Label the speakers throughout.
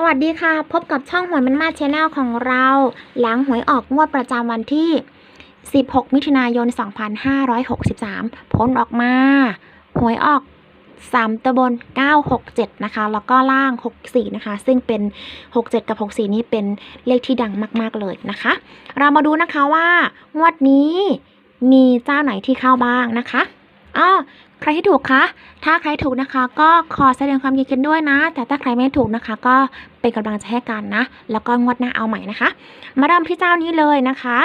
Speaker 1: สวัสดีค่ะ พบกับช่องหวยมันมาชแนลของเรา หลังหวยออกงวดประจำวันที่ 16 มิถุนายน 2563 ผลออกมา หวยออก 3ตะบน 967 นะคะ แล้วก็ล่าง 64 นะคะ ซึ่งเป็น 67 กับ 64 นี้เป็นเลขที่ดังมาก ๆ เลยนะคะ เรามาดูนะคะว่างวดนี้มีเจ้าไหนที่เข้าบ้างนะคะอ้อ ใครที่ถูกคะ ถ้าใครถูกนะคะ ก็ขอแสดงความยินดีด้วยนะ แต่ถ้าใครไม่ถูกนะคะ ก็เป็นกำลังใจให้กันนะ แล้วก็งวดหน้าเอาใหม่นะคะ มาเริ่มที่เจ้านี้เลยนะคะ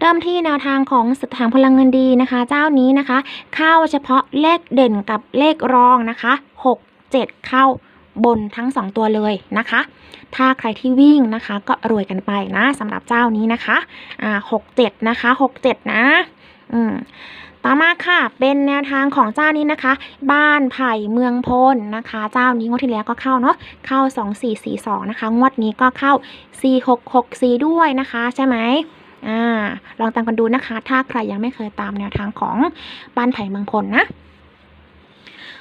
Speaker 1: เริ่มที่แนวทางของสถานพลังเงินดีนะคะ เจ้านี้นะคะ เข้าเฉพาะเลขเด่นกับเลขรองนะคะ 6 7 เข้าบนทั้ง 2 ตัวเลยนะคะ ถ้าใครที่วิ่งนะคะ ก็รวยกันไปนะสำหรับเจ้านี้นะคะอ่า6 7นะคะ6 7นะ อืมต่อมาค่ะ เป็นแนวทางของเจ้านี้นะคะ บ้านไผ่เมืองพลนะคะ เจ้านี้งวดที่แล้วก็เข้าเนาะ เข้า 2 4 4 2 นะคะ งวดนี้ก็เข้า 4 6 6 4 ด้วยนะคะ ใช่ไหมอ่า ลองตามกันดูนะคะ ถ้าใครยังไม่เคยตามแนวทางของบ้านไผ่เมืองพลนะ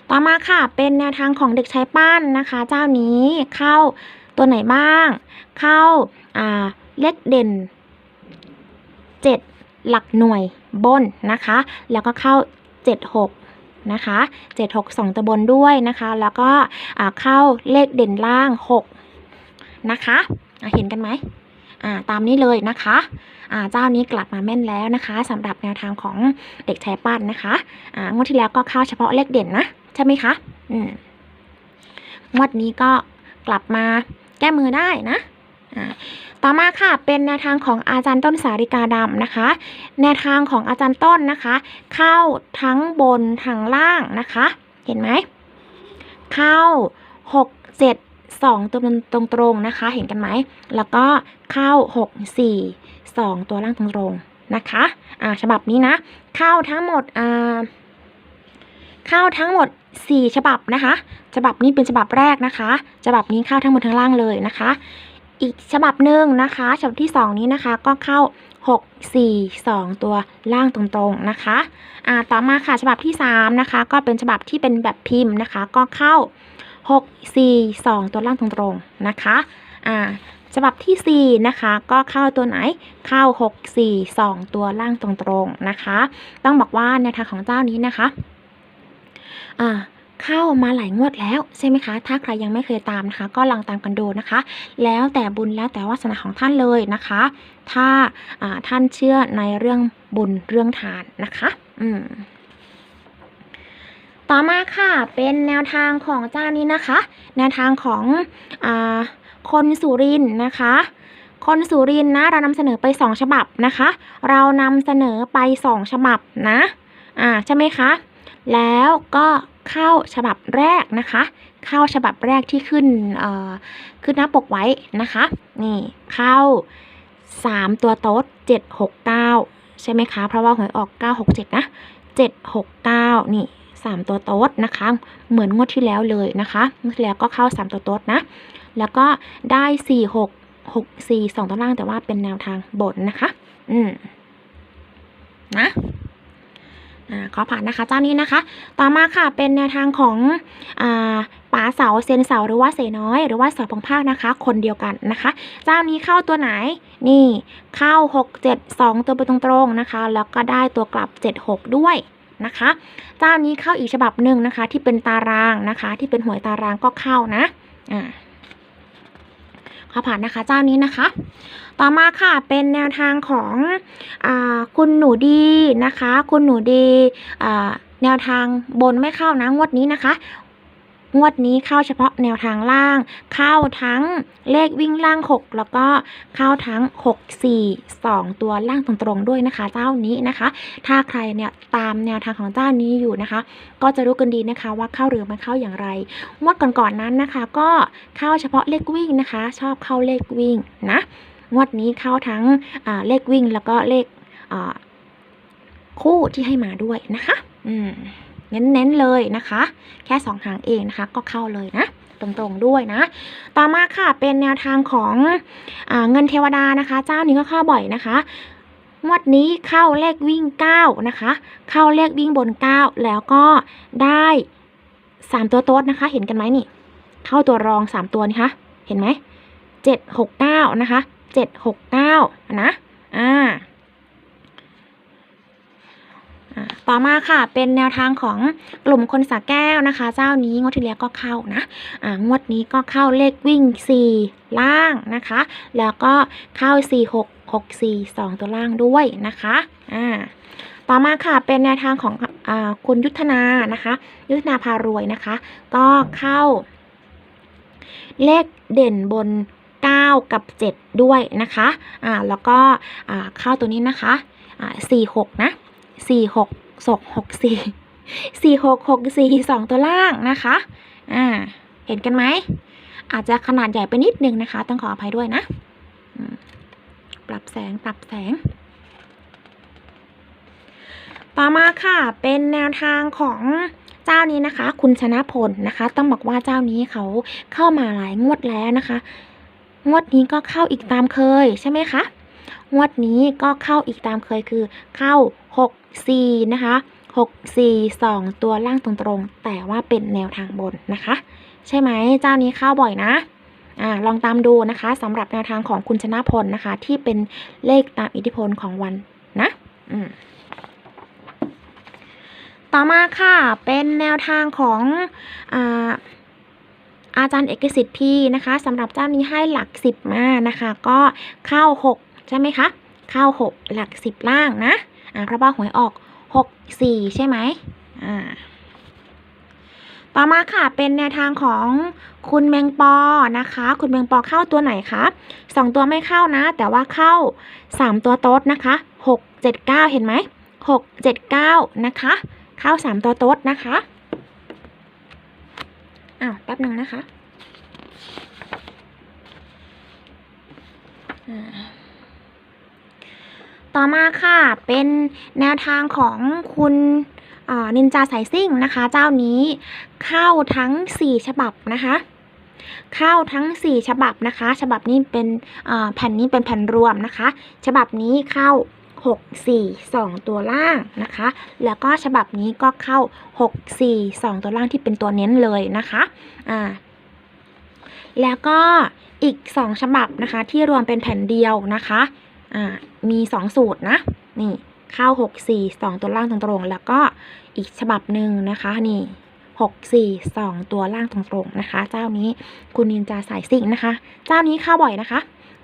Speaker 1: ต่อมาค่ะ เป็นแนวทางของเด็กชายป้านนะคะ เจ้านี้เข้าตัวไหนบ้าง เข้า อ่า เลขเด่น 7 หลักหน่วยบนนะคะ แล้วก็เข้า 76 นะคะ 76 2 ตัวบนด้วยนะคะ แล้วก็เข้าเลขเด่นล่าง 6 นะคะะเห็นกันไหมาตามนี้เลยนะคะเจ้านี้กลับมาแม่นแล้วนะคะสำหรับแนวทางของเด็กชายปั้นนะคะงวดที่แล้วก็เข้าเฉพาะเลขเด่นนะใช่ไหมคะอืมงวดนี้ก็กลับมาแก้มือได้นะ ต่อมาค่ะเป็นแนวทางของอาจารย์ต้นสาริกาดำนะคะ แนวทางของอาจารย์ต้นนะคะ เข้าทั้งบนทั้งล่างนะคะ เห็นไหมเข้า 6 7 2 ตัวตรงตรงๆนะคะ เห็นกันไหม แล้วก็เข้า 6 4 2 ตัวล่างตรงตรงๆนะคะอ่าฉบับนี้นะ เข้าทั้งหมดอ่าเข้าทั้งหมด 4 ฉบับนะคะ ฉบับนี้เป็นฉบับแรกนะคะ ฉบับนี้เข้าทั้งหมดทั้งล่างเลยนะคะ อีกฉบับหนึ่งนะคะ ฉบับที่ 2 นี้นะคะก็เข้า 6 4 2 ตัวล่างตรงๆนะคะอ่าต่อมาค่ะฉบับที่ 3 นะคะ ก็เป็นฉบับที่เป็นแบบพิมพ์นะคะ ก็เข้า 6 4 2 ตัวล่างตรงๆนะคะอ่าฉบับที่ 4 นะคะ ก็เข้าตัวไหนเข้า 6 4 2 ตัวล่างตรงๆนะคะ ต้องบอกว่าแนวทางของเจ้านี้นะคะอ่า เข้ามาหลายงวดแล้วใช่ไหมคะ ถ้าใครยังไม่เคยตามนะคะ ก็ลองตามกันดูนะคะ แล้วแต่บุญแล้วแต่วาสนาของท่านเลยนะคะ ถ้าท่านเชื่อในเรื่องบุญเรื่องทานนะคะ อืมต่อมาค่ะเป็นแนวทางของเจ้านี้นะคะ แนวทางของอคนสุรินนะคะคนสุรินนะเรานำเสนอไป 2 ฉบับนะคะ เรานำเสนอไป 2 ฉบับนะอ่าใช่ไหมคะ แล้วก็เข้าฉบับแรกนะคะ เข้าฉบับแรกที่ขึ้นเอ่อขึ้นหน้าปกไว้นะคะ นี่เข้า 3 ตัวโต๊ด769 ใช่ไหมคะ เพราะว่าหวยออก 967 นะ 769 นี่ 3 ตัวโต๊ดนะคะ เหมือนงวดที่แล้วเลยนะคะงวดที่แล้วก็เข้า 3 ตัวโต๊ดนะ แล้วก็ได้ 4 6 6 4 2ตัวล่างแต่ว่าเป็นแนวทางบนนะคะ อืม นะ อ่าขอผ่านนะคะเจ้านี้นะคะ ต่อมาค่ะเป็นแนวทางของอ่าป๋าเสาเซนเสาหรือว่าเสน้อย หรือว่าเสาพงภาคนะคะ คนเดียวกันนะคะ เจ้านี้เข้าตัวไหนนี่เข้า 6 7 2 ตัวไปตรงๆนะคะ แล้วก็ได้ตัวกลับ 7 6 ด้วยนะคะเจ้านี้เข้าอีกฉบับหนึ่งนะคะ ที่เป็นตารางนะคะ ที่เป็นหวยตารางก็เข้านะอ่า ขอผ่านนะคะเจ้านี้นะคะ ต่อมาค่ะเป็นแนวทางของอคุณหนูดีนะคะ คุณหนูดีแนวทางบนไม่เข้านะงวดนี้นะคะ งวดนี้เข้าเฉพาะแนวทางล่าง เข้าทั้งเลขวิ่งล่าง 6 แล้วก็เข้าทั้ง 6 4 2 ตัวล่างตรงๆด้วยนะคะเจ้านี้นะคะ ถ้าใครเนี่ยตามแนวทางของเจ้านี้อยู่นะคะ ก็จะรู้กันดีนะคะว่าเข้าหรือไม่เข้าอย่างไรงวดก่อนๆนั้นนะคะ ก็เข้าเฉพาะเลขวิ่งนะคะ ชอบเข้าเลขวิ่งนะงวดนี้เข้าทั้งเลขวิ่งแล้วก็เลขคู่ที่ให้มาด้วยนะคะ อืม เน้นๆเลยนะคะ แค่สองหางเองนะคะ ก็เข้าเลยนะตรงๆด้วยนะ ต่อมาค่ะเป็นแนวทางของอเงินเทวดานะคะ เจ้านี้ก็เข้าบ่อยนะคะงวดนี้เข้าเลขวิ่ง 9 นะคะ เข้าเลขวิ่งบน 9 แล้วก็ได้ 3 ตัวโต๊ดนะคะ เห็นกันไหมนี่ เข้าตัวรองสามตัวนี่คะ เห็นไหมเจ็ดหกเก้านะคะเจ็ดหกเก้านะ อ่า ต่อมาค่ะเป็นแนวทางของกลุ่มคนสาแก้วนะคะ เจ้านี้งวดที่แล้วก็เข้านะอ่างวดนี้ก็เข้าเลขวิ่ง 4 ล่างนะคะ แล้วก็เข้า 4 6 6 4 2 ตัวล่างด้วยนะคะอ่าต่อมาค่ะเป็นแนวทางของอ่าคุณยุทธนานะคะ ยุทธนาพารวยนะคะ ก็เข้า เลขเด่นบน 9 กับ 7 ด้วยนะคะอ่าแล้วก็อ่าเข้าตัวนี้นะคะอ่า4 6 นะ 4 6 6 6 4 4 6 6 4 2ตัวล่างนะคะ อ่า เห็นกันไหม อาจจะขนาดใหญ่ไปนิดนึงนะคะ ต้องขออภัยด้วยนะ ปรับแสง ปรับแสง ต่อมาค่ะ เป็นแนวทางของเจ้านี้นะคะ คุณชนะพลนะคะ ต้องบอกว่าเจ้านี้เขาเข้ามาหลายงวดแล้วนะคะ งวดนี้ก็เข้าอีกตามเคยใช่ไหมคะ งวดนี้ก็เข้าอีกตามเคยคือเข้า 6 4 นะคะ 6 4 2 ตัวล่างตรงๆ แต่ว่าเป็นแนวทางบนนะคะ ใช่ไหมเจ้านี้เข้าบ่อยนะอ่าลองตามดูนะคะสำหรับแนวทางของคุณชนะพลนะคะ ที่เป็นเลขตามอิทธิพลของวันนะอืมต่อมาค่ะเป็นแนวทางของอาอาจารย์เอกสิทธิ์พี่นะคะสำหรับเจ้านี้ให้หลักสิบมานะคะ ก็เข้าหก ใช่ไหมคะเข้าหกหลักสิบล่างนะอ่าเพราะว่าหวยออกหกสี่ใช่ไหมอ่าต่อมาค่ะเป็นแนวทางของคุณแมงปอนะคะ คุณแมงปอเข้าตัวไหนคะสองตัวไม่เข้านะ แต่ว่าเข้าสามตัวโต๊ดนะคะหกเจ็ดเก้าเห็นไหมหกเจ็ดเก้านะคะ เข้าสามตัวโต๊ดนะคะอ้าวแป๊บหนึ่งนะคะอ่า ต่อมาค่ะเป็นแนวทางของคุณนินจาสายซิ่งนะคะ เจ้านี้เข้าทั้ง 4 ฉบับนะคะ เข้าทั้ง 4 ฉบับนะคะ ฉบับนี้เป็นแผ่นนี้เป็นแผ่นรวมนะคะ ฉบับนี้เข้า 6 4 2 ตัวล่างนะคะ แล้วก็ฉบับนี้ก็เข้า 6 4 2 ตัวล่างที่เป็นตัวเน้นเลยนะคะอ่าแล้วก็อีก 2 ฉบับนะคะที่รวมเป็นแผ่นเดียวนะคะอ่า มี 2 สูตรนะ นี่เข้า6 4 2 ตัวล่างตรงๆ แล้วก็อีกฉบับหนึ่งนะคะนี่6 4 2 ตัวล่างตรงๆนะคะ เจ้านี้คุณนินจาสายซิ่งนะคะ เจ้านี้เข้าบ่อยนะคะ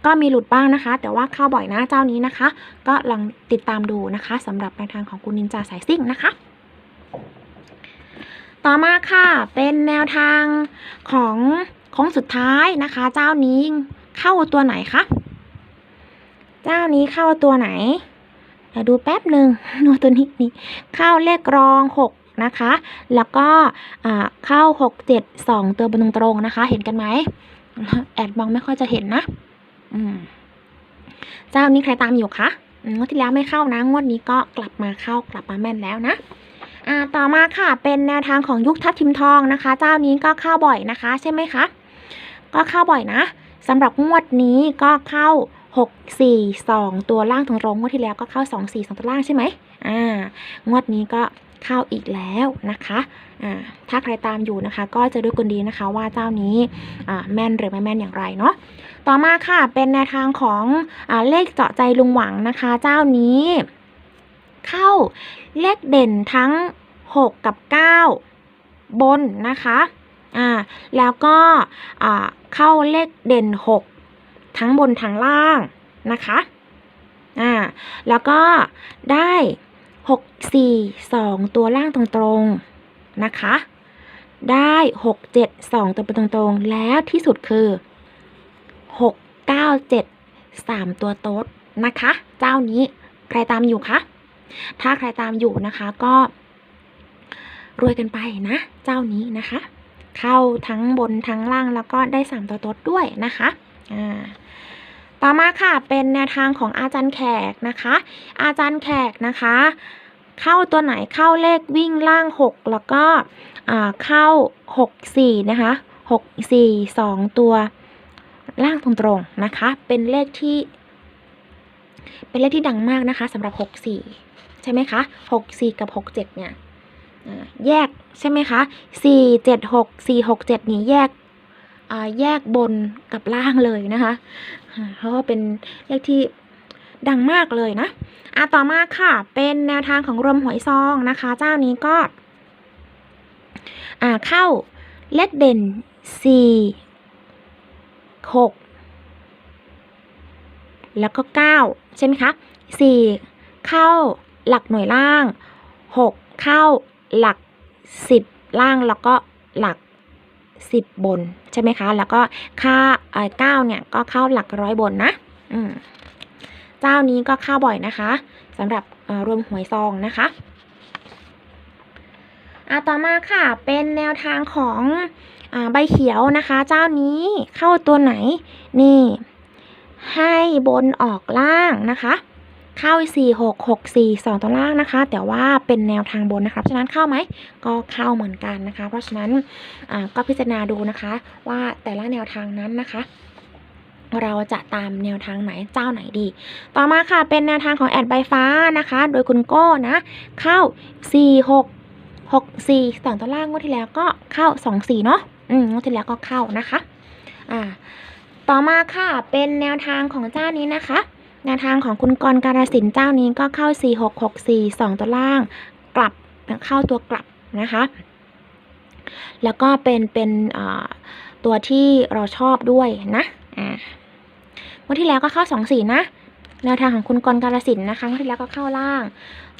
Speaker 1: ก็มีหลุดบ้างนะคะ แต่ว่าเข้าบ่อยนะเจ้านี้นะคะ ก็ลองติดตามดูนะคะสำหรับแนวทางของคุณนินจาสายซิ่งนะคะ ต่อมาค่ะเป็นแนวทางของของสุดท้ายนะคะ เจ้านี้เข้าตัวไหนคะ เจ้านี้เข้าตัวไหนเดี๋ยวดูแป๊บหนึ่งดูตัวนี้นี่เข้าเลขรองหกนะคะ แล้วก็เข้าหกเจ็ดสองตัวบนตรงๆนะคะ เห็นกันไหมแอดมองไม่ค่อยจะเห็นนะ อืมเจ้านี้ใครตามอยู่คะอืมงวดที่แล้วไม่เข้านะ งวดนี้ก็กลับมาเข้ากลับมาแม่นแล้วนะอ่าต่อมาค่ะเป็นแนวทางของยุคทัพทิมทองนะคะ เจ้านี้ก็เข้าบ่อยนะคะ ใช่ไหมคะ ก็เข้าบ่อยนะสำหรับงวดนี้ก็เข้า หกสี่สองตัวล่างตรงๆงวดที่แล้วก็เข้าสองสี่สองตัวล่างใช่ไหมอ่างวดนี้ก็เข้าอีกแล้วนะคะอ่าถ้าใครตามอยู่นะคะ ก็จะรู้กันดีนะคะว่าเจ้านี้อ่าแม่นหรือไม่แม่นอย่างไรเนาะต่อมาค่ะเป็นแนวทางของอาเลขเจาะใจลุงหวังนะคะ เจ้านี้ เข้าเลขเด่นทั้ง 6 กับ 9 บนนะคะอ่าแล้วก็อ่าเข้าเลขเด่น 6 ทั้งบนทั้งล่างนะคะ อ่า แล้วก็ได้ 6 4 2 ตัวล่างตรงๆนะคะ ได้ 6 7 2 ตัวเป็นตรงๆ แล้วที่สุดคือหกเก้าเจ็ดสามตัวโต๊ดนะคะ เจ้านี้ใครตามอยู่คะ ถ้าใครตามอยู่นะคะก็รวยกันไปนะ เจ้านี้นะคะ เข้าทั้งบนทั้งล่างแล้วก็ได้สามตัวโต๊ดด้วยนะคะ อ่า ต่อมาค่ะเป็นแนวทางของอาจารย์แขกนะคะ อาจารย์แขกนะคะ เข้าตัวไหนเข้าเลขวิ่งล่างหกแล้วก็เข้าหกสี่นะคะหกสี่สองตัวล่างตรงๆนะคะ เป็นเลขที่ เป็นเลขที่ดังมากนะคะสำหรับ 64 ใช่ไหมคะ 64 กับ 67 เนี่ยแยกใช่ไหมคะ 4 7 6 4 6 7 นี่แยกแยกบนกับล่างเลยนะคะ เพราะว่าเป็นเลขที่ดังมากเลยนะอะต่อมาค่ะ เป็นแนวทางของรมหวยซองนะคะ เจ้านี้ก็ อ่าเข้าเลขเด่นสี่หกแล้วก็เก้าใช่ไหมคะสี่เข้าหลักหน่วยล่างหกเข้าหลักสิบล่างแล้วก็หลัก สิบบน ใช่ไหมคะ แล้วก็ค่าเอ่อเก้าเนี่ยก็เข้าหลักร้อยบนนะอืมเจ้านี้ก็เข้าบ่อยนะคะสำหรับรวมหวยซองนะคะอะต่อมาค่ะเป็นแนวทางของอาใบเขียวนะคะ เจ้านี้เข้าตัวไหนนี่ ให้บนออกล่างนะคะ เข้า4 6 6 4 2ตัวล่างนะคะ แต่ว่าเป็นแนวทางบนนะคะเพราะฉะนั้นเข้าไหมก็เข้าเหมือนกันนะคะ เพราะฉะนั้นก็พิจารณาดูนะคะว่าแต่ละแนวทางนั้นนะคะเราจะตามแนวทางไหนเจ้าไหนดี ต่อมาค่ะเป็นแนวทางของแอดใบฟ้านะคะ โดยคุณโก้นะ เข้า 4 6หกสี่สองตัวล่างงวดที่แล้วก็เข้าสองสี่เนาะอืมงวดที่แล้วก็เข้านะคะ อ่า ต่อมาค่ะเป็นแนวทางของเจ้านี้นะคะ แนวทางของคุณกรการสินเจ้านี้ก็เข้าสี่หกหกสี่สองตัวล่างกลับเข้าตัวกลับนะคะ แล้วก็เป็นเป็นตัวที่เราชอบด้วยนะอ่างวดที่แล้วก็เข้าสองสี่นะแนวทางของคุณกรการสินนะคะงวดที่แล้วก็เข้าล่าง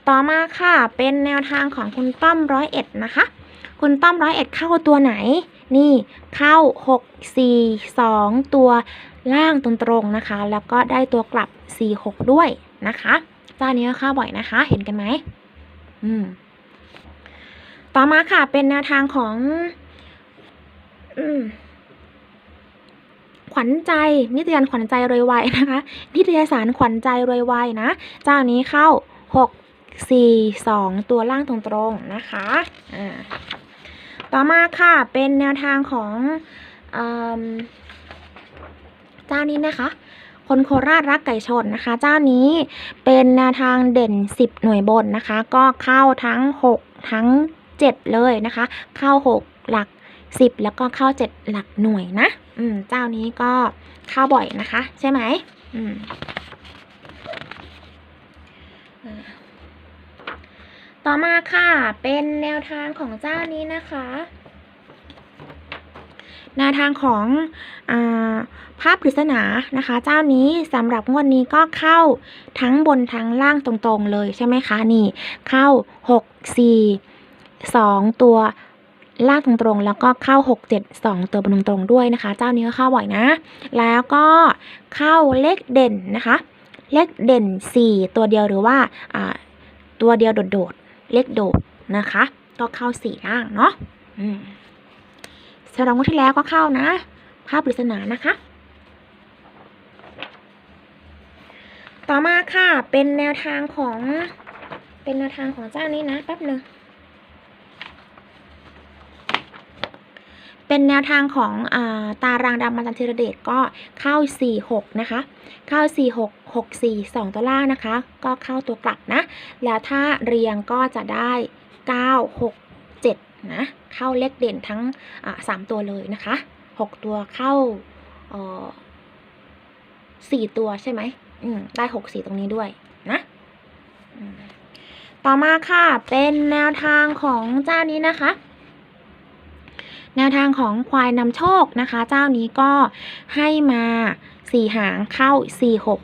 Speaker 1: ต่อมาค่ะเป็นแนวทางของคุณต้อมร้อยเอ็ดนะคะ คุณต้อมร้อยเอ็ดเข้าตัวไหน นี่เข้าหกสี่สองตัว ล่างตรงๆนะคะ แล้วก็ได้ตัวกลับสี่หกด้วยนะคะเจ้านี้ก็เข้าบ่อยนะคะ เห็นกันไหมอืม ต่อมาค่ะเป็นแนวทางของ อืมขวัญใจนิตยสารขวัญใจรวยไวนะคะ นิตยสารขวัญใจรวยไวนะ เจ้านี้เข้าหกสี่สองตัวล่างตรงๆนะคะอ่าต่อมาค่ะเป็นแนวทางของอม เจ้านี้นะคะ คนโคราชรักไก่ชนนะคะ เจ้านี้เป็นแนวทางเด่น 10 หน่วยบนนะคะ ก็เข้าทั้ง 6 ทั้ง 7 เลยนะคะ เข้า 6 หลัก 10 แล้วก็เข้า 7 หลักหน่วยนะ อืม เจ้านี้ก็เข้าบ่อยนะคะ ใช่ไหมอืมต่อมาค่ะ เป็นแนวทางของเจ้านี้นะคะ แนวทางของอาภาพปริศนานะคะ เจ้านี้สำหรับงวดนี้ก็เข้าทั้งบนทั้งล่างตรงๆเลยใช่ไหมคะนี่เข้า 6 4 2 ตัวล่างตรงๆ แล้วก็เข้า 6 7 2 ตัวบนตรงๆด้วยนะคะ เจ้านี้ก็เข้าบ่อยนะ แล้วก็เข้าเลขเด่นนะคะ เลขเด่น 4 ตัวเดียวหรือว่าตัวเดียวโดดๆเลขโดดนะคะ ก็เข้า 4 ล่างเนาะ สำหรับงวดที่แล้วก็เข้านะ ภาพปริศนานะคะ ต่อมาค่ะเป็นแนวทางของเป็นแนวทางของเจ้านี้นะแป๊บหนึ่งเป็นแนวทางของอาตารางดำมาจันทรเดชก็เข้า 4 6 นะคะ เข้า 4 6 6 4 2 ตัวล่างนะคะ ก็เข้าตัวกลับนะ แล้วถ้าเรียงก็จะได้ 9 6 นะเข้าเลขเด่นทั้งสามตัวเลยนะคะ6ตัวเข้าสี่ตัวใช่ไหมอืมได้6 4ตรงนี้ด้วยนะต่อมาค่ะเป็นแนวทางของเจ้านี้นะคะ แนวทางของควายนำโชคนะคะ เจ้านี้ก็ให้มาสี่หางเข้าสี่หก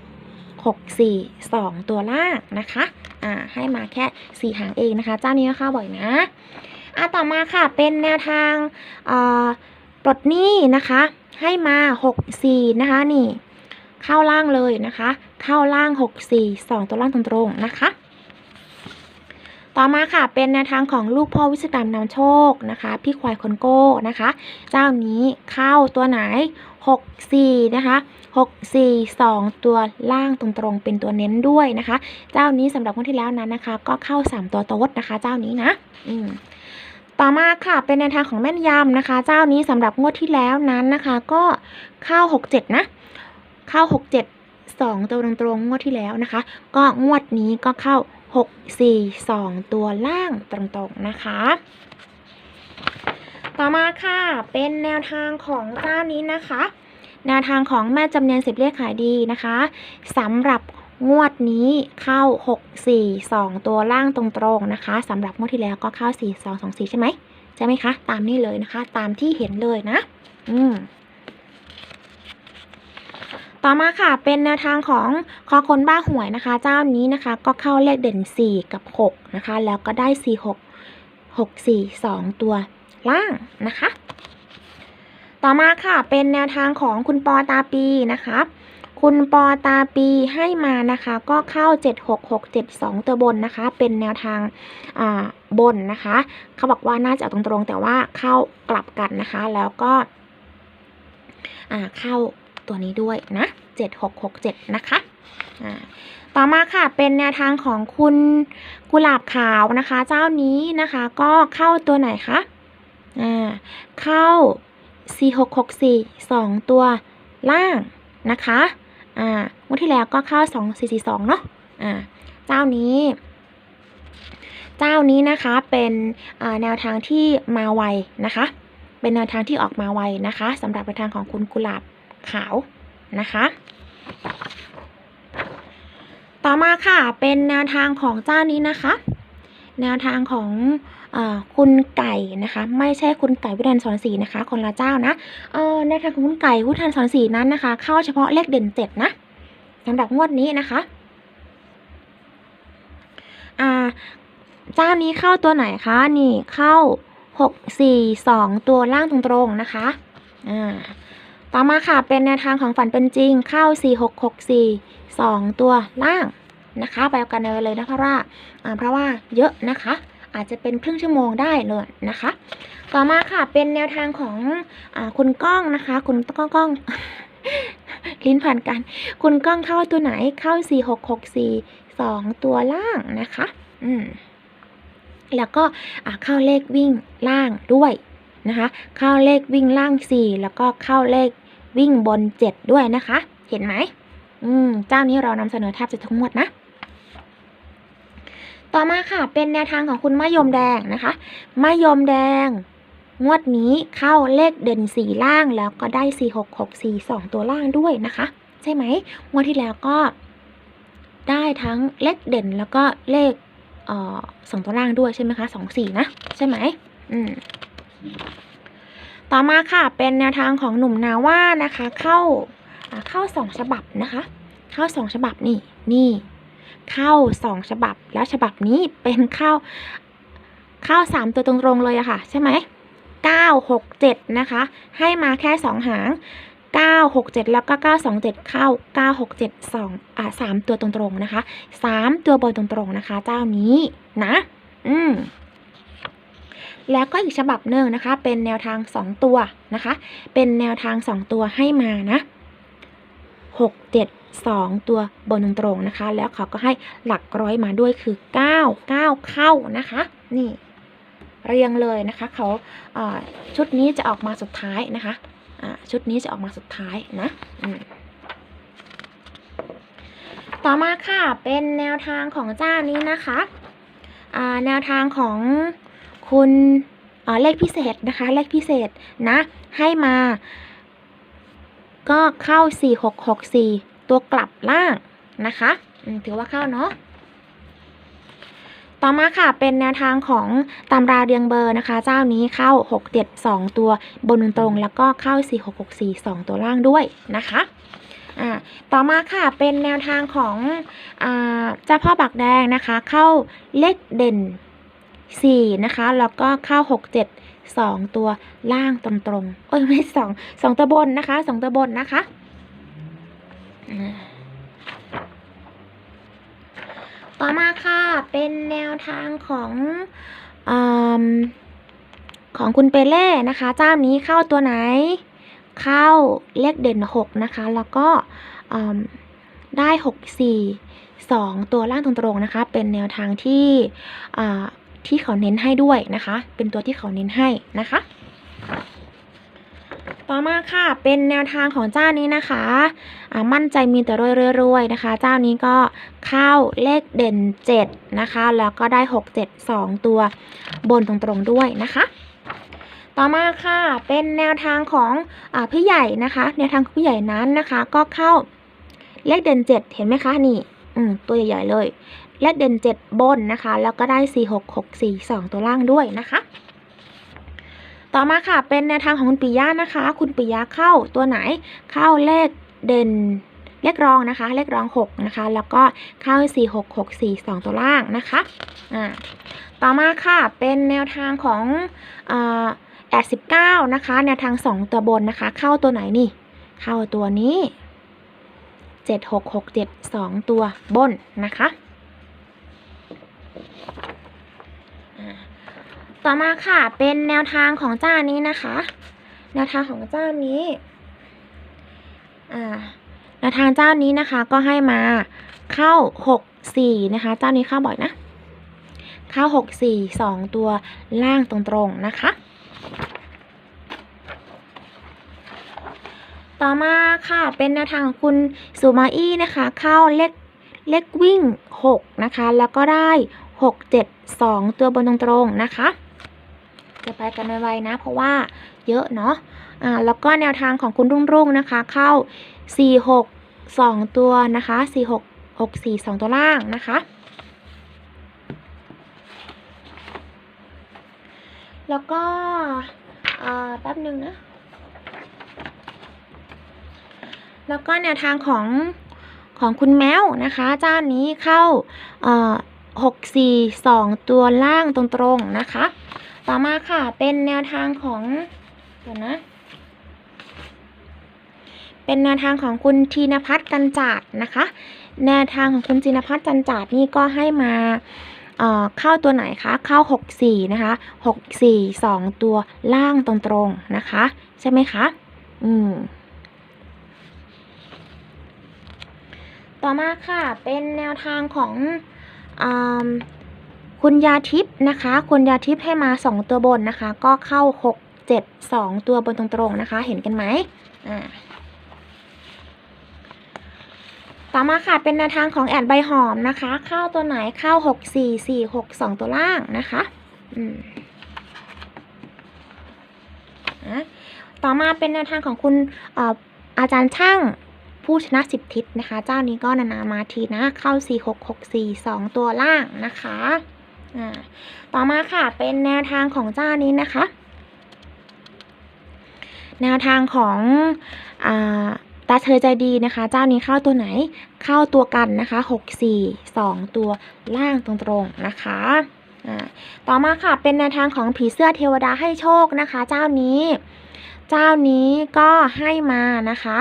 Speaker 1: หกสี่สองตัวล่างนะคะ อ่าให้มาแค่สี่หางเองนะคะ เจ้านี้ก็เข้าบ่อยนะ อะต่อมาค่ะเป็นแนวทางปลดหนี้นะคะ ให้มาหกสี่นะคะนี่ เข้าล่างเลยนะคะ เข้าล่างหกสี่สองตัวล่างตรงๆนะคะ ต่อมาค่ะเป็นแนวทางของลูกพ่อวิศกรรมนำโชคนะคะ พี่ควายคนโก้นะคะ เจ้านี้เข้าตัวไหน 6 4 นะคะ6 4 2 ตัวล่างตรงๆ เป็นตัวเน้นด้วยนะคะ เจ้านี้สำหรับคนที่แล้วนั้นนะคะ ก็เข้า 3 ตัวโต๊ดนะคะ เจ้านี้นะ อืม ต่อมาค่ะเป็นแนวทางของแม่นยำนะคะ เจ้านี้สำหรับงวดที่แล้วนั้นนะคะ ก็เข้า6 7 นะเข้า6 7 2 ตัวตรงๆงวดที่แล้วนะคะ ก็งวดนี้ก็เข้า 6 4 2 ตัวล่างตรงๆนะคะ ต่อมาค่ะเป็นแนวทางของเจ้านี้นะคะ แนวทางของแม่จำเนียนสิบเลขขายดีนะคะสำหรับ งวดนี้เข้า 6 4 2 ตัวล่างตรงๆนะคะสำหรับงวดที่แล้วก็เข้า 4 2 2 4 ใช่ไหมใช่ไหมคะ ตามนี้เลยนะคะ ตามที่เห็นเลยนะ อืมต่อมาค่ะเป็นแนวทางของคอคนบ้าหวยนะคะ เจ้านี้นะคะ ก็เข้าเลขเด่น 4 กับ 6 นะคะ แล้วก็ได้ 4 6 6 4 2 ตัวล่างนะคะ ต่อมาค่ะเป็นแนวทางของคุณปอตาปีนะคะ คุณปอตาปีให้มานะคะ ก็เข้า 7 6 6 7 2 ตัวบนนะคะ เป็นแนวทางอ่าบนนะคะ เขาบอกว่าน่าจะเอาตรงๆ แต่ว่าเข้ากลับกันนะคะ แล้วก็อ่าเข้าตัวนี้ด้วยนะ 7667 นะคะอ่าต่อมาค่ะเป็นแนวทางของคุณกุหลาบขาวนะคะ เจ้านี้นะคะก็เข้าตัวไหนคะอ่าเข้า 4664 2 ตัวล่างนะคะ อ่างวดที่แล้วก็เข้า2442เนาะอ่าเจ้านี้เจ้านี้นะคะเป็นอ่าแนวทางที่มาไวนะคะ เป็นแนวทางที่ออกมาไวนะคะสำหรับแนวทางของคุณกุหลาบขาวนะคะ ต่อมาค่ะเป็นแนวทางของเจ้านี้นะคะ แนวทางของ คุณไก่นะคะ ไม่ใช่คุณไก่วิทันสอนสีนะคะ คนละเจ้านะเออในทางของคุณไก่ผู้ทันสอนสีนั้นนะคะ เข้าเฉพาะเลขเด่นเจ็ดนะสำหรับงวดนี้นะคะอ่าเจ้านี้เข้าตัวไหนคะ นี่เข้าหกสี่สองตัวล่างตรงๆนะคะอ่าต่อมาค่ะเป็นแนวทางของฝันเป็นจริงเข้าสี่หกหกสี่สองตัวล่างนะคะ ไปเอากันเลยนะเพราะว่าเพราะว่าเยอะนะคะ อาจจะเป็นครึ่งชั่วโมงได้เลยนะคะ ต่อมาค่ะเป็นแนวทางของอคุณก้องนะคะ คุณก้องก้องลิ้นผ่านกัน คุณก้องเข้าตัวไหนเข้าสี่หกหกสี่สองตัวล่างนะคะ อืมแล้วก็เข้าเลขวิ่งล่างด้วยนะคะ เข้าเลขวิ่งล่างสี่แล้วก็เข้าเลขวิ่งบนเจ็ดด้วยนะคะ เห็นไหมอืมเจ้านี้เรานำเสนอแทบจะทั้งหมดนะ ต่อมาค่ะ เป็นแนวทางของคุณมะยมแดงนะคะมะยมแดง งวดนี้เข้าเลขเด่นสีล่างแล้วก็ได้สี่หกหกสี่สองตัวล่างด้วยนะคะ ใช่ไหมงวดที่แล้วก็ ได้ทั้งเลขเด่นแล้วก็เลขเออสองตัวล่างด้วยใช่ไหมคะสองสี่นะ ใช่ไหมอืมต่อมาค่ะเป็นแนวทางของหนุ่มนาว่านะคะ เข้าเข้าสองฉบับนะคะ เข้าสองฉบับนี่นี่ ข้าสองฉบับ แล้วฉบับนี้เป็นข้าเข้าสามตัวตรงๆเลยอะค่ะ ใช่ไหมเก้าหกเจ็ดนะคะ ให้มาแค่สองหางเก้าหกเจ็ดแล้วก็เก้าสองเจ็ดเข้าเก้าหกเจ็ดสองอ่าสามตัวตรงๆนะคะสามตัวบนตรงๆนะคะ เจ้านี้นะ อืมแล้วก็อีกฉบับหนึ่งนะคะ เป็นแนวทางสองตัวนะคะ เป็นแนวทางสองตัวให้มานะ หกเจ็ดสองตัวบนตรงๆนะคะ แล้วเขาก็ให้หลักร้อยมาด้วยคือเก้าเก้าเข้านะคะ นี่ เรียงเลยนะคะเขาเอ่อชุดนี้จะออกมาสุดท้ายนะคะชุดนี้จะออกมาสุดท้ายนะต่อมาค่ะเป็นแนวทางของเจ้านี้นะคะแนวทางของคุณเลขพิเศษนะคะ เลขพิเศษนะให้มา ก็เข้า 4664 ตัวกลับล่างนะคะถือว่าเข้าเนาะต่อมาค่ะเป็นแนวทางของตำราเรียงเบอร์นะคะ เจ้านี้เข้า 6 7 2 ตัวบนตรงแล้วก็เข้า 4 6 6 4 2 ตัวล่างด้วยนะคะต่อมาค่ะเป็นแนวทางของอเจ้าพ่อบักแดงนะคะ เข้าเลขเด่น 4 นะคะ แล้วก็เข้า 6 7 2ตัวล่างตรงๆเอ้ยไม่สองสองตัวบนนะคะสองตัวบนนะคะต่อมาค่ะเป็นแนวทางของอของคุณเปเล่นะคะเจ้านี้เข้าตัวไหน เข้าเลขเด่น 6 นะคะ แล้วก็อืมได้ 6 4 2 ตัวล่างตรงๆนะคะ เป็นแนวทางที่ ที่เขาเน้นให้ด้วยนะคะ เป็นตัวที่เขาเน้นให้นะคะ ต่อมาค่ะเป็นแนวทางของเจ้านี้นะคะมั่นใจมีแต่รวยๆๆนะคะ เจ้านี้ก็เข้าเลขเด่น 7 นะคะ แล้วก็ได้ 6 7 2 ตัวบนตรงๆด้วยนะคะต่อมาค่ะเป็นแนวทางของอพี่ใหญ่นะคะ แนวทางของพี่ใหญ่นั้นนะคะ ก็เข้าเลขเด่นเจ็ดเห็นไหมคะนี่ อืมตัวใหญ่ๆเลย เลขเด่นเจ็ดบนนะคะ แล้วก็ได้สี่หกหกสี่สองตัวล่างด้วยนะคะ ต่อมาค่ะเป็นแนวทางของคุณปิยะนะคะ คุณปิยะเข้าตัวไหนเข้าเลขเด่นเลขรองนะคะ เลขรองหกนะคะ แล้วก็เข้าสี่หกหกสี่สองตัวล่างนะคะอ่าต่อมาค่ะเป็นแนวทางของอแอดสิบเก้านะคะ แนวทางสองตัวบนนะคะ เข้าตัวไหนนี่ เข้าตัวนี้เจ็ดหกหกเจ็ดสองตัวบนนะคะ ต่อมาค่ะเป็นแนวทางของเจ้านี้นะคะ แนวทางของเจ้านี้แนวทางเจ้านี้นะคะ ก็ให้มาเข้าหกสี่นะคะ เจ้านี้เข้าบ่อยนะ เข้าหกสี่สองตัวล่างตรงๆนะคะ ต่อมาค่ะเป็นแนวทางของคุณสุมาอี้นะคะ เข้าเลขเลขวิ่งหกนะคะ แล้วก็ได้ หกเจ็ดสองตัวบนตรงๆนะคะจะไปกันไวๆนะ เพราะว่าเยอะเนาะอ่าแล้วก็แนวทางของคุณรุ่งรุ่งนะคะ เข้าสี่หกสองตัวนะคะสี่หกหกสี่สองตัวล่างนะคะ แล้วก็อ่าแป๊บหนึ่งนะแล้วก็แนวทางของของคุณแมวนะคะ เจ้านี้เข้า เอ่อหกสี่สองตัวล่างตรงๆนะคะ ต่อมาค่ะเป็นแนวทางของเดี๋ยวนะเป็นแนวทางของคุณธีนพัฒน์กันจาดนะคะ แนวทางของคุณธีนพัฒน์กันจาดนี่ก็ให้มาเอ่อเข้าตัวไหนคะ เข้า 6 4 นะคะ 6 4 2 ตัวล่างตรงๆนะคะ ใช่ไหมคะ อืม ต่อมาค่ะ เป็นแนวทางของ คุณยาทิพย์นะคะ คุณยาทิพย์ให้มา 2 ตัวบนนะคะ ก็เข้า 6 7 2 ตัวบนตรงๆนะคะ เห็นกันไหมอ่าต่อมาค่ะเป็นแนวทางของแอดใบหอมนะคะ เข้าตัวไหนเข้า 6 4 4 6 2 ตัวล่างนะคะอืมต่อมาเป็นแนวทางของคุณอออาจารย์ช่าง ผู้ชนะสิบทิศนะคะ เจ้านี้ก็นานามาทีนะ เข้า 4 6 6 4 2 ตัวล่างนะคะอ่าต่อมาค่ะเป็นแนวทางของเจ้านี้นะคะ แนวทางของอ่าตาเธอใจดีนะคะ เจ้านี้เข้าตัวไหนเข้าตัวกันนะคะหกสี่สองตัวล่างตรงๆนะคะอ่าต่อมาค่ะเป็นแนวทางของผีเสื้อเทวดาให้โชคนะคะ เจ้านี้ เจ้านี้ก็ให้มานะคะ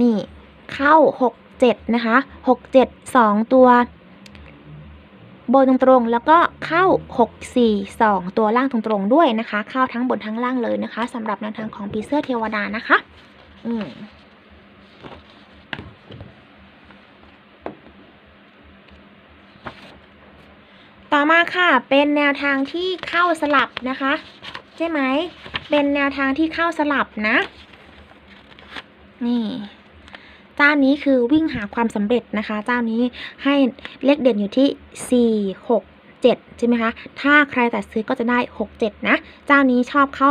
Speaker 1: นี่เข้าหกเจ็ดนะคะหกเจ็ดสองตัว บนตรงๆ แล้วก็เข้าหกสี่สองตัวล่างตรงๆ ด้วยนะคะ เข้าทั้งบนทั้งล่างเลยนะคะสำหรับแนวทางของผีเสื้อเทวดานะคะ อืมต่อมาค่ะเป็นแนวทางที่เข้าสลับนะคะ ใช่ไหม เป็นแนวทางที่เข้าสลับนะ นี่ จ้านี้คือวิ่งหาความสำเร็จนะคะ เจ้านี้ให้เลขเด่นอยู่ที่สี่หกเจ็ดใช่ไหมคะ ถ้าใครแตัดซื้อก็จะได้หกเจ็ดนะ เจ้านี้ชอบเข้า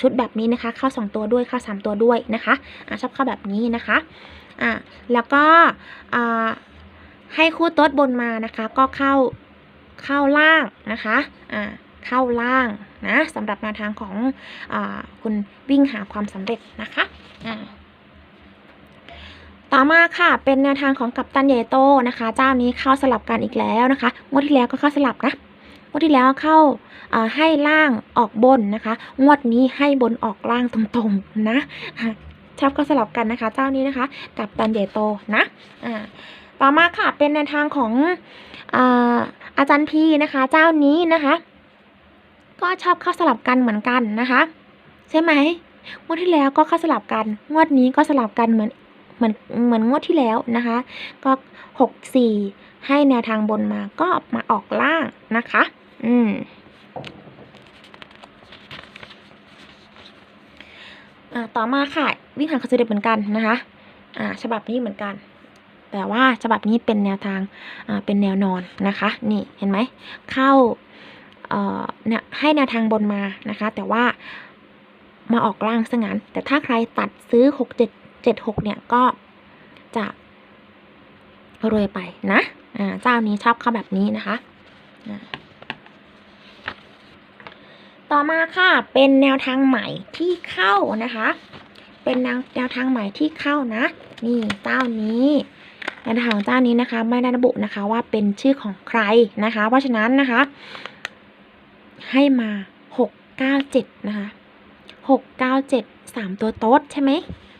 Speaker 1: ชุดแบบนี้นะคะ เข้าสองตัวด้วย เข้าสามตัวด้วยนะคะอ่าชอบเข้าแบบนี้นะคะอ่าแล้วก็อ่าให้คู่โต๊ดบนมานะคะ ก็เข้าเข้าล่างนะคะอ่าเข้าล่างนะสำหรับแนวทางของอคุณวิ่งหาความสำเร็จนะคะอ่า ต่อมาค่ะเป็นแนวทางของกัปตันใหญ่โตนะคะ เจ้านี้เข้าสลับกันอีกแล้วนะคะงวดที่แล้วก็เข้าสลับนะงวดที่แล้วเข้าาให้ล่างออกบนนะคะ งวดนี้ให้บนออกล่างตรงๆนะอะชอบก็สลับกันนะคะ เจ้านี้นะคะ กัปตันใหญ่โตนะอ่าต่อมาค่ะเป็นแนวทางของอาอาจารย์พีนะคะ เจ้านี้นะคะ ก็ชอบเข้าสลับกันเหมือนกันนะคะ ใช่ไหมงวดที่แล้วก็เข้าสลับกัน งวดนี้ก็สลับกันเหมือน เหมือนเหมือนงวดที่แล้วนะคะ ก็หกสี่ให้แนวทางบนมาก็มาออกล่างนะคะ อืมอ่าต่อมาค่ะ วิ่งหาคาสเด็เหมือนกันนะคะ อ่า ฉบับนี้เหมือนกัน แต่ว่าฉบับนี้เป็นแนวทาง อ่า เป็นแนวนอนนะคะ นี่เห็นไหม เข้า เอ่อ เนี่ย ให้แนวทางบนมานะคะ แต่ว่ามาออกล่างซะงั้น แต่ถ้าใครตัดซื้อหก เจ็ดเจ็ดหกเนี่ยก็จะรวยไปนะอ่าเจ้านี้ชอบเข้าแบบนี้นะคะ ต่อมาค่ะเป็นแนวทางใหม่ที่เข้านะคะ เป็นแนวแนวทางใหม่ที่เข้านะ นี่เจ้านี้แนวทางของเจ้านี้นะคะ ไม่ได้ระบุนะคะว่าเป็นชื่อของใครนะคะ เพราะฉะนั้นนะคะ ให้มาหกเก้าเจ็ดนะคะหกเก้าเจ็ดสามตัวโต๊ดใช่ไหม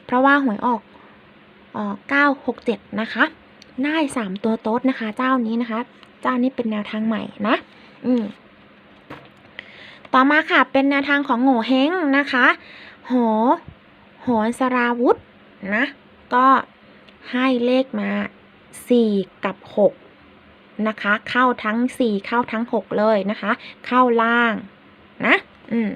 Speaker 1: เพราะว่าหวยออกเอ่อเก้าหกเจ็ดนะคะ ได้สามตัวโต๊ดนะคะ เจ้านี้นะคะ เจ้านี้เป็นแนวทางใหม่นะ อืมต่อมาค่ะ เป็นแนวทางของโง่เฮงนะคะ โห โหนสราวุธนะ ก็ให้เลขมาสี่กับหกนะคะ เข้าทั้งสี่เข้าทั้งหกเลยนะคะ เข้าล่างนะ อืม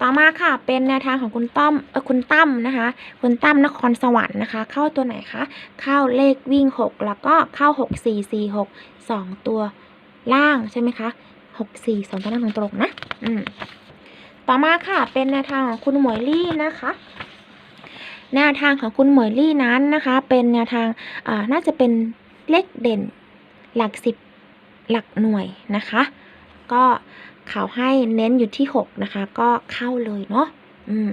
Speaker 1: ต่อมาค่ะเป็นแนวทางของคุณต้อมเออคุณตั้มนะคะ คุณตั้มนครสวรรค์นะคะ เข้าตัวไหนคะเข้าเลขวิ่งหกแล้วก็เข้าหกสี่สี่หกสองตัวล่างใช่ไหมคะหกสี่สองตัวล่างตรงๆนะอืมต่อมาค่ะเป็นแนวทางของคุณหมวยลี่นะคะแนวทางของคุณหมวยลี่นั้นนะคะ เป็นแนวทางอ่าน่าจะเป็นเลขเด่นหลักสิบหลักหน่วยนะคะ ก็ เขาให้เน้นอยู่ที่หกนะคะ ก็เข้าเลยเนาะอืม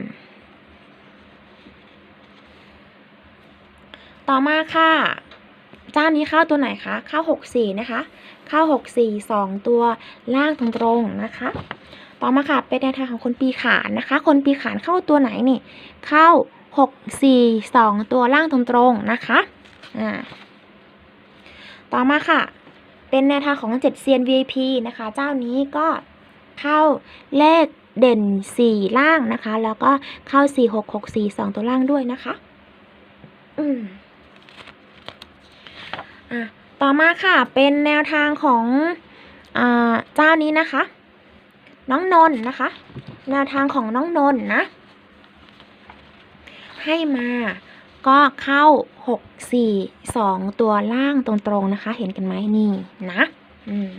Speaker 1: ต่อมาค่ะ เจ้านี้เข้าตัวไหนคะ เข้าหกสี่นะคะ เข้าหกสี่สองตัวล่างตรงๆนะคะ ต่อมาค่ะ เป็นแนวทางของคนปีขานนะคะ คนปีขานเข้าตัวไหนนี่ เข้าหกสี่สองตัวล่างตรงๆนะคะ อ่า ต่อมาค่ะ เป็นแนวทางของเจ็ดเซียน VIP นะคะ เจ้านี้ก็ เข้าเลขเด่นสี่ล่างนะคะ แล้วก็เข้าสี่หกหกสี่สองตัวล่างด้วยนะคะ อืมอะต่อมาค่ะเป็นแนวทางของอเจ้านี้นะคะ น้องนนนะคะ แนวทางของน้องนนนะ ให้มาก็เข้าหกสี่สองตัวล่างตรงๆนะคะ เห็นกันไหมนี่นะ อืม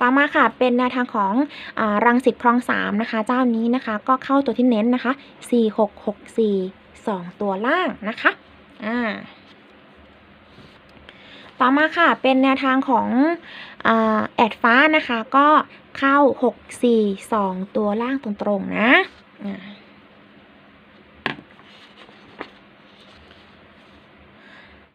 Speaker 1: ต่อมาค่ะเป็นแนวทางของอรังสิตคลองสามนะคะ เจ้านี้นะคะ ก็เข้าตัวที่เน้นนะคะ 4664 2 ตัวล่างนะคะอ่าต่อมาค่ะเป็นแนวทางของอแอดฟ้านะคะ ก็เข้า 64 2 ตัวล่างตรงๆนะอ่า